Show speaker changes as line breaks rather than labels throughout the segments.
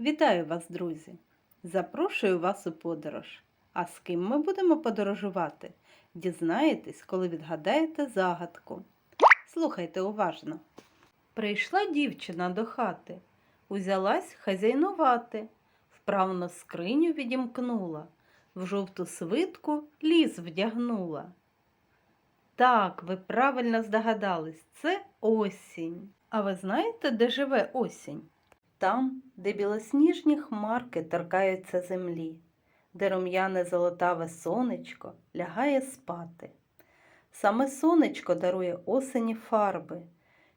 Вітаю вас, друзі! Запрошую вас у подорож. А з ким ми будемо подорожувати? Дізнаєтесь, коли відгадаєте загадку. Слухайте уважно. Прийшла дівчина до хати, узялась хазяйнувати, вправно скриню відімкнула, в жовту свитку ліс вдягнула. Так, ви правильно здогадались, це осінь. А ви знаєте, де живе осінь? Там, де білосніжні хмарки торкаються землі, де рум'яне золотаве сонечко лягає спати. Саме сонечко дарує осені фарби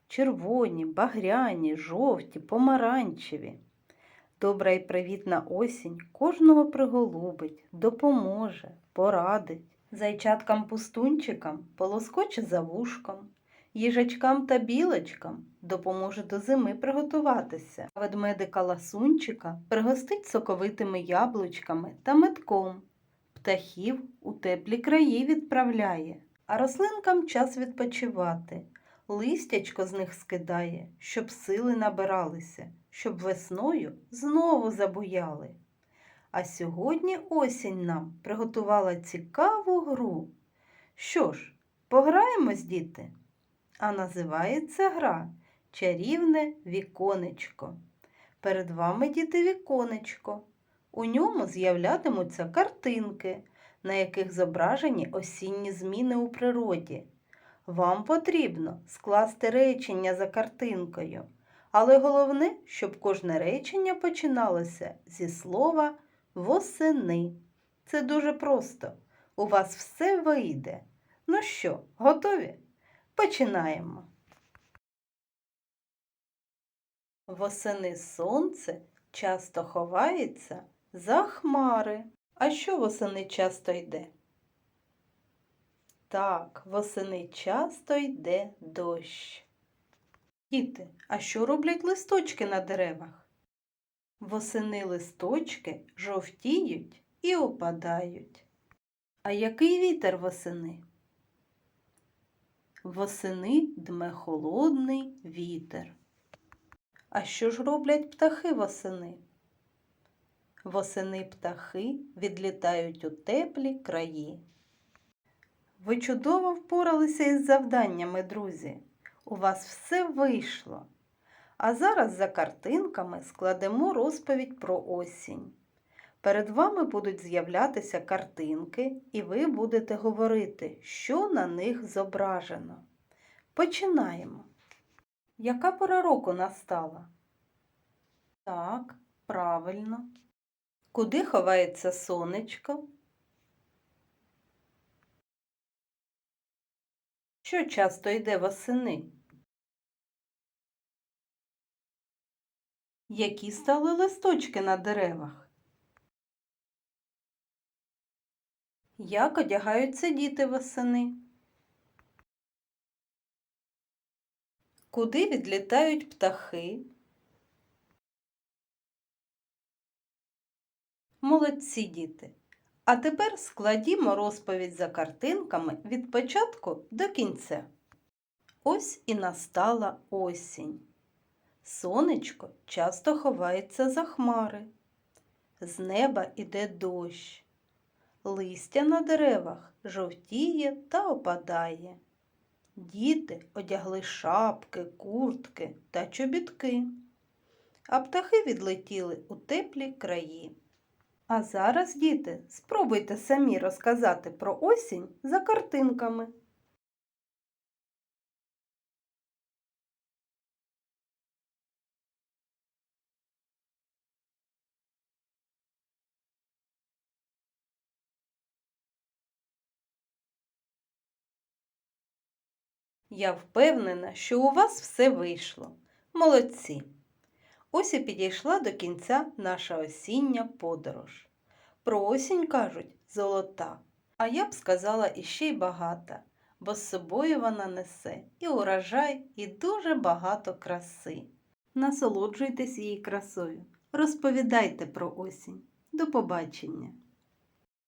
червоні, багряні, жовті, помаранчеві. Добра і привітна осінь кожного приголубить, допоможе, порадить. Зайчаткам-пустунчикам полоскоче за вушком, їжачкам та білочкам допоможе до зими приготуватися. Ведмедика ласунчика пригостить соковитими яблучками та метком. Птахів у теплі краї відправляє, а рослинкам час відпочивати. Листячко з них скидає, щоб сили набиралися, щоб весною знову забуяли. А сьогодні осінь нам приготувала цікаву гру. Що ж, пограємось, діти? А називається гра Чарівне віконечко. Перед вами, діти, віконечко. У ньому з'являтимуться картинки, на яких зображені осінні зміни у природі. Вам потрібно скласти речення за картинкою, але головне, щоб кожне речення починалося зі слова восени. Це дуже просто. У вас все вийде. Ну що, готові? Починаємо. Восени сонце часто ховається за хмари. А що восени часто йде? Так, восени часто йде дощ. Діти, а що роблять листочки на деревах? Восени листочки жовтіють і опадають. А який вітер восени? Восени дме холодний вітер. А що ж роблять птахи восени? Восени птахи відлітають у теплі краї. Ви чудово впоралися із завданнями, друзі. У вас все вийшло. А зараз за картинками складемо розповідь про осінь. Перед вами будуть з'являтися картинки, і ви будете говорити, що на них зображено. Починаємо. Яка пора року настала? Так, правильно. Куди ховається сонечко? Що часто йде восени? Які стали листочки на деревах? Як одягаються діти восени? Куди відлітають птахи? Молодці діти! А тепер складімо розповідь за картинками від початку до кінця. Ось і настала осінь. Сонечко часто ховається за хмари. З неба іде дощ. Листя на деревах жовтіє та опадає. Діти одягли шапки, куртки та чобітки, а птахи відлетіли у теплі краї. А зараз, діти, спробуйте самі розказати про осінь за картинками. Я впевнена, що у вас все вийшло. Молодці! Ось і підійшла до кінця наша осіння подорож. Про осінь кажуть золота, а я б сказала іще й багата, бо з собою вона несе і урожай, і дуже багато краси. Насолоджуйтесь її красою, розповідайте про осінь. До побачення!